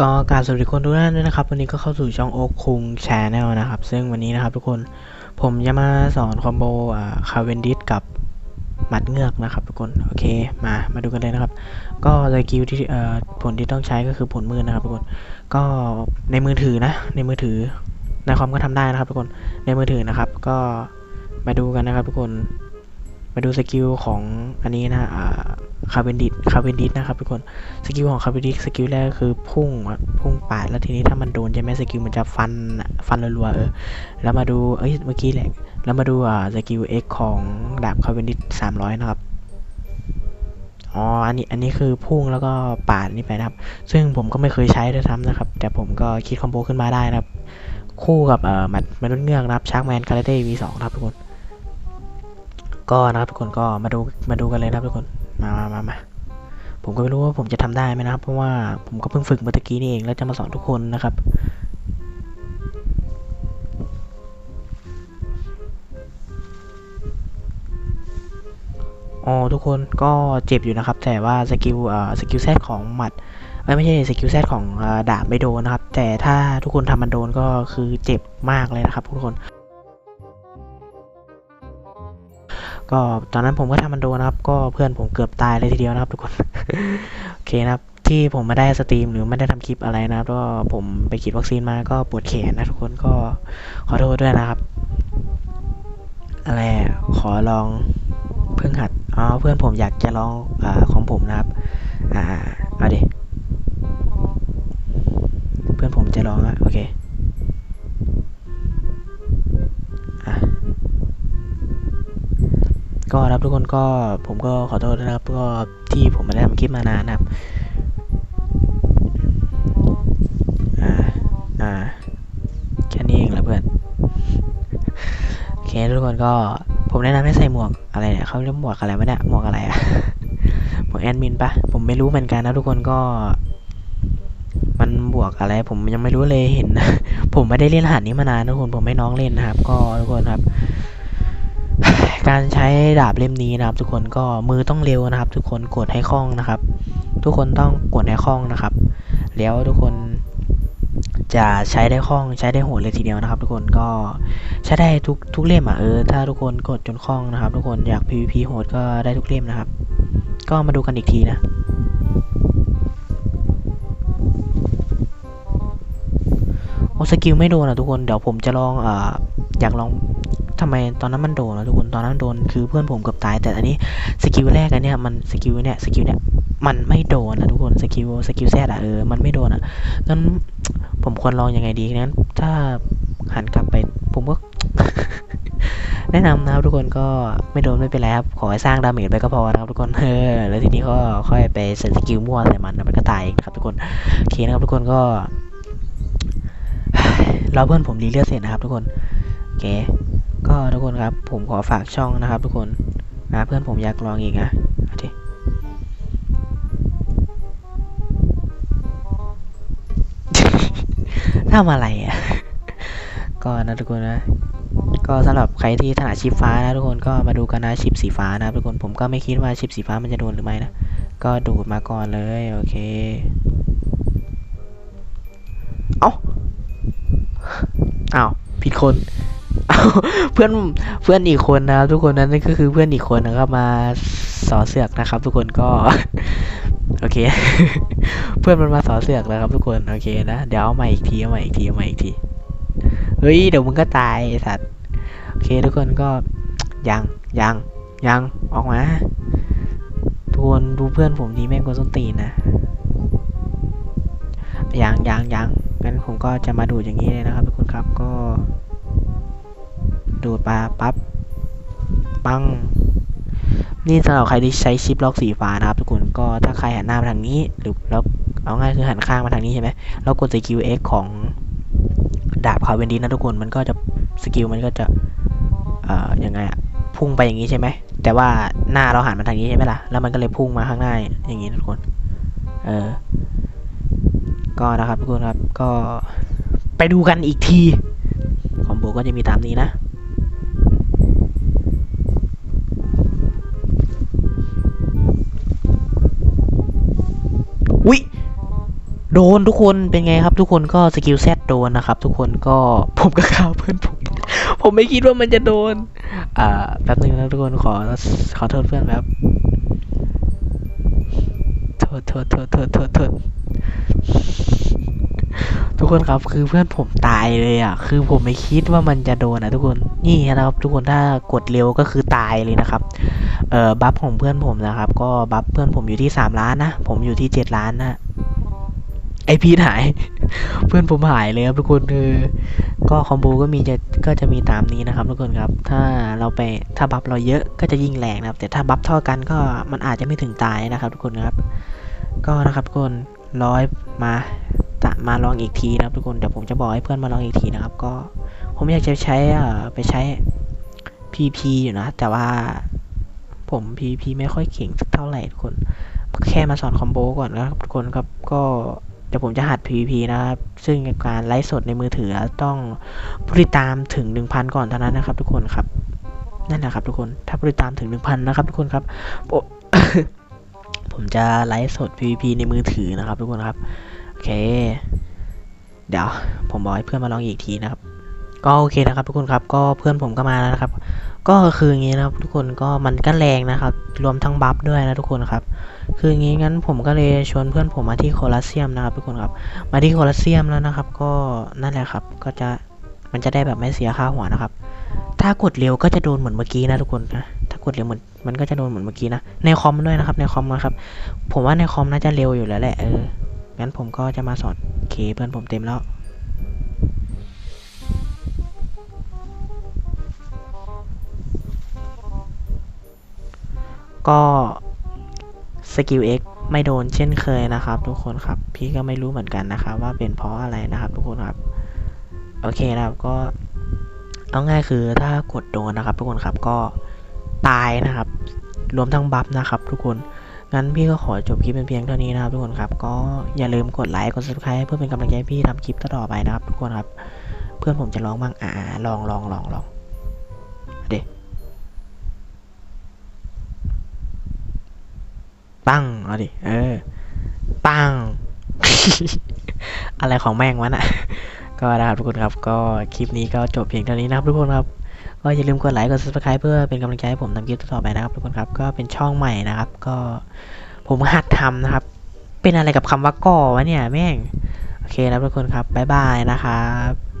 ก็การสวัสดีคนทุกท่านด้วยนะครับ วันนี้ก็เข้าสู่ช่องโอ๊คคุงแชาแนลนะครับ ซึ่งวันนี้นะครับทุกคนผมจะมาสอนคอมโบอ่าคาเวนดิสกับหมัดเงือกนะครับทุกคนโอเคมามาดูกันเลยนะครับ ก็สกิลที่เอ่อผลที่ต้องใช้ก็คือผลมือนะครับทุกคนก็ในมือถือนะ ในมือถือในคอมก็ทำได้นะครับทุกคนในมือถือนะครับ ก็มาดูกันนะครับทุกคน มาดูสกิลของอันนี้นะอ่าคาเวนดิสคาเวนดิสนะครับทุกคน สกิลของคาร์บิดิสกิลแรกคือพุ่งพุ่งปาด แล้วทีนี้ถ้ามันโดนใช่ไหมสกิลมันจะฟันฟันรัวๆเออ แล้วมาดู เอ้ย เมื่อกี้แหละ แล้วมาดูอ่าสกิลเอ็กของดาบคาร์บิดิสสามร้อยนะครับ อ๋อ อันนี้ อันนี้คือพุ่งแล้วก็ปาดนี่ไปนะครับ ซึ่งผมก็ไม่เคยใช้ด้วยซ้ำนะครับ แต่ผมก็คิดคอมโบขึ้นมาได้นะครับ คู่กับเอ่อมัดมนุษย์เงือกนะครับชาร์กแมนคาราเต้วีสองครับทุกคน ก็นะครับทุกคนก็มาดูมาดูกันเลยนะครับทุกคนมามามามาผมก็ไม่รู้ว่าผมจะทำได้ไหมนะครับ เพราะว่าผมก็เพิ่งฝึกเมื่อกี้นี่เองแล้วจะมาสอนทุกคนนะครับอ๋อทุกคนก็เจ็บอยู่นะครับ แต่ว่าสกิลเอ่อสกิลแซดของหมัดเอ้ยไม่ใช่สกิลแซดของอดาบไม่โดนนะครับ แต่ถ้าทุกคนทำมันโดนก็คือเจ็บมากเลยนะครับทุกคน ก็ตอนนั้นผมก็ทำมันโดนนะครับ ก็เพื่อนผมเกือบตายเลยทีเดียวนะครับทุกคน โอเคนะครับ ที่ผมไม่ได้สตรีมหรือไม่ได้ทำคลิปอะไรนะครับ ก็ผมไปฉีดวัคซีนมาก็ปวดแขนนะทุกคนก็ขอโทษด้วยนะครับ อะไรขอลองเพิ่งหัดอ๋อเพื่อนผมอยากจะลองอของผมนะครับ อ่าเอาดิเพื่อนผมจะลองอะโอเค ก็ครับทุกคนก็ผมก็ขอโทษนะครับก็ที่ผมไม่ได้ทำคลิปมานานนะครับอ่าอ่าแค่นี้เองแหละเพื่อนโอเคทุกคนก็ผมแนะนำให้ใส่หมวกอะไรเนี่ยเขาเรียกหมวกอะไรวะเนี่ยหมวกอะไรอะหมวกแอดมินปะผมไม่รู้เหมือนกันนะทุกคนก็ มันบวกอะไร ผมยังไม่รู้เลยเห็น ผมไม่ได้เล่นหัสนี้มานานทุกคนผมให้น้องเล่นนะครับ ก็ทุกคนครับ การใช้ดาบเล่มนี้นะครับ ทุกคนก็มือต้องเร็วนะครับ ทุกคนกดให้คล่องนะครับ ทุกคนต้องกดให้คล่องนะครับ แล้วทุกคนจะใช้ได้คล่องใช้ได้โหดเลยทีเดียวนะครับ ทุกคนก็ใช้ได้ทุกทุกเล่มอะเออถ้าทุกคนกดจนคล่องนะครับ ทุกคนอยาก PVP โหดก็ได้ทุกเล่มนะครับ ก็มาดูกันอีกทีนะโอ้สกิลไม่โดนอะทุกคนเดี๋ยวผมจะลองอ่าอยากลอง ทำไมตอนนั้นมันโดนนะทุกคนตอนนั้นโดนคือเพื่อนผมเกือบตาย แต่อันนี้สกิลแรกอันเนี้ยมันสกิลเนี่ยสกิลเนี่ยมันไม่โดนนะทุกคนสกิลสกิลแซดอะเออมันไม่โดนอะงั้นผมควรลองยังไงดีนั้น ถ้าหันกลับไปผมก็ แนะนำนะครับทุกคนก็ไม่โดนไม่เป็นไรครับขอให้สร้างดาเมจไปก็พอนะครับทุกคนเออแล้วทีนี้ก็ค่อยไปเซตสกิลมั่วใส่มันมันก็ตายองนะครับทุกคนโอเคนะครับทุกคนก็รอเพื่อนผมรีเลือดเสร็จนะครับทุกคนโอเค ก็ทุกคนครับ ผมขอฝากช่องนะครับ ทุกคนนะเพื่อนผมอยากลองอีกนะเอาดิทำอะไรอะ ก็นะทุกคนนะ ก็สำหรับใครที่ถนัดชิปฟ้านะทุกคนก็มาดูกันนะชิปสีฟ้านะทุกคนผมก็ไม่คิดว่าชิปสีฟ้ามันจะโดนหรือไม่นะ ก็ดูดมาก่อนเลยโอเค เอ้า อ้าว ผิดคน เพื่อนเพื่อนอีกคนนะครับทุกคนนั้นนก็คือเพื่อนอีกคนนะครับมาสอเสือกนะครับ ทุกคนก็โอเค เพื่อนมันมาสอเสือกแล้วครับทุกคนโอเคนะเดี๋ยวเอาใหม่อีกทีเอาใหม่อีกทีเอาใหม่อีกทีเฮ้ยเดี๋ยวมึงก็ตายสัตว์โอเค ทุกคนก็ยังยังยังออกมาทุกคนดูเพื่อนผมดีแม่งกวนส้นตีนนะยังยังยังงั้นผมก็จะมาดูอย่างนี้เลยนะครับทุกคนครับก็ ดูดปลาปั๊บปังนี่สำหรับใครที่ใช้ชิปล็อกสีฟ้านะครับทุกคนก็ถ้าใครหันหน้ามาทางนี้ หรือแล้วเอาง่ายคือหันข้างมาทางนี้ใช่ไหมแล้วกดสกิล X ของดาบคาเวนดินนะทุกคนมันก็จะสกิลมันก็จะเอ่อยังไงอะพุ่งไปอย่างนี้ใช่ไหมแต่ว่าหน้าเราหันมาทางนี้ใช่ไหมล่ะแล้วมันก็เลยพุ่งมาข้างหน้าอย่างนี้ทุกคนเออก็นะครับทุกคนครับก็ไปดูกันอีกทีคอมโบก็จะมีตามนี้นะ โดนทุกคนเป็นไงครับ ทุกคนก็สกิลแซดโดนนะครับ ทุกคนก็ผมก็ฆ่าวเพื่อนผมผมไม่คิดว่ามันจะโดน อ่าแป๊บนึงนะทุกคนขอขอโทษเพื่อนแป๊บโทษโทษโทษโทษโทษโทษทุกคนครับคือเพื่อนผมตายเลยอะ คือผมไม่คิดว่ามันจะโดนนะทุกคนนี่นะครับ ทุกคนถ้ากดเร็วก็คือตายเลยนะครับเอ่อบัฟของเพื่อนผมนะครับ ก็บัฟเพื่อนผมอยู่ที่สามล้านนะ ผมอยู่ที่เจ็ดล้านนะ ไอพีทหาย เพื่อนผมหายเลยครับทุกคนคือ ก็คอมโบก็มีจะก็จะมีตามนี้นะครับทุกคนครับ ถ้าเราไปถ้าบัฟเราเยอะก็จะยิ่งแรงนะครับ แต่ถ้าบัฟเท่ากันก็มันอาจจะไม่ถึงตายนะครับ ทุกคนครับ ก็นะครับทุกคนร้อยมาจะมาลองอีกทีนะครับทุกคนเดี๋ยวผมจะบอกให้เพื่อนมาลองอีกทีนะครับ ก็ผมอยากจะใช้อ่าไปใช้ PP อยู่นะ แต่ว่าผม PP ไม่ค่อยเก่งสักเท่าไหร่ทุกคน แค่มาสอนคอมโบก่อนนะครับทุกคนครับก็ ดี๋ยวผมจะหัด PVP นะครับ ซึ่งการไลฟ์สดในมือถือต้องผู้ติดตามถึง 1,000 ก่อนเท่านั้นนะครับ ทุกคนครับนั่นแหละครับทุกคนถ้าผู้ติดตามถึง 1,000 นะครับทุกคนครับผมจะไลฟ์สด PVP ในมือถือนะครับ ทุกคนครับโอเค เดี๋ยวผมบอกให้เพื่อนมาลองอีกทีนะครับ ก็โอเคนะครับ ทุกคนครับ ก็เพื่อนผมก็มาแล้วนะครับ ก็คืออย่างนี้นะครับทุกคนก็มันก็แรงนะครับ รวมทั้งบัฟด้วยนะทุกคนครับ คืออย่างนี้งั้นผมก็เลยชวนเพื่อนผมมาที่โคลาเซียมนะครับทุกคนครับ มาที่โคลาเซียมแล้วนะครับ ก็นั่นแหละครับ ก็จะมันจะได้แบบไม่เสียค่าหัวนะครับ ถ้ากดเร็วก็จะโดนเหมือนเมื่อกี้นะทุกคนนะ ถ้ากดเร็วเหมือนมันก็จะโดนเหมือนเมื่อกี้นะ ในคอมด้วยนะครับในคอมนะครับ ผมว่าในคอมน่าจะเร็วอยู่แล้วแหละเออ งั้นผมก็จะมาสอนเคเพื่อนผมเต็มแล้ว ก็สกิล X ไม่โดนเช่นเคยนะครับ ทุกคนครับ พี่ก็ไม่รู้เหมือนกันนะครับว่าเป็นเพราะอะไรนะครับ ทุกคนครับ โอเคนะครับก็เอาง่ายคือถ้ากดโดนนะครับ ทุกคนครับก็ตายนะครับ รวมทั้งบัฟนะครับ ทุกคนงั้นพี่ก็ขอจบคลิปเป็นเพียงเท่านี้นะครับ ทุกคนครับ ก็อย่าลืมกดไลค์กด subscribe เพื่อเป็นกำลังใจพี่ทำคลิปต่อไปนะครับ ทุกคนครับ เพื่อนผมจะร้องบ้างอ่าลองลองลองลอง ปังเอาดิเออปังอะไรของแม่งวะน่ะ ก็นะครับทุกคนครับ ก็คลิปนี้ก็จบเพียงเท่านี้นะครับทุกคนครับก็อย่าลืมกดไลค์กด subscribe เพื่อเป็นกำลังใจให้ผมทำคลิปต่อไปนะครับทุกคนครับก็เป็นช่องใหม่นะครับ ก็ผมหัดทำนะครับ เป็นอะไรกับคำว่าก่อวะเนี่ยแม่ง โอเคนะครับทุกคนครับบ๊ายบายนะครับ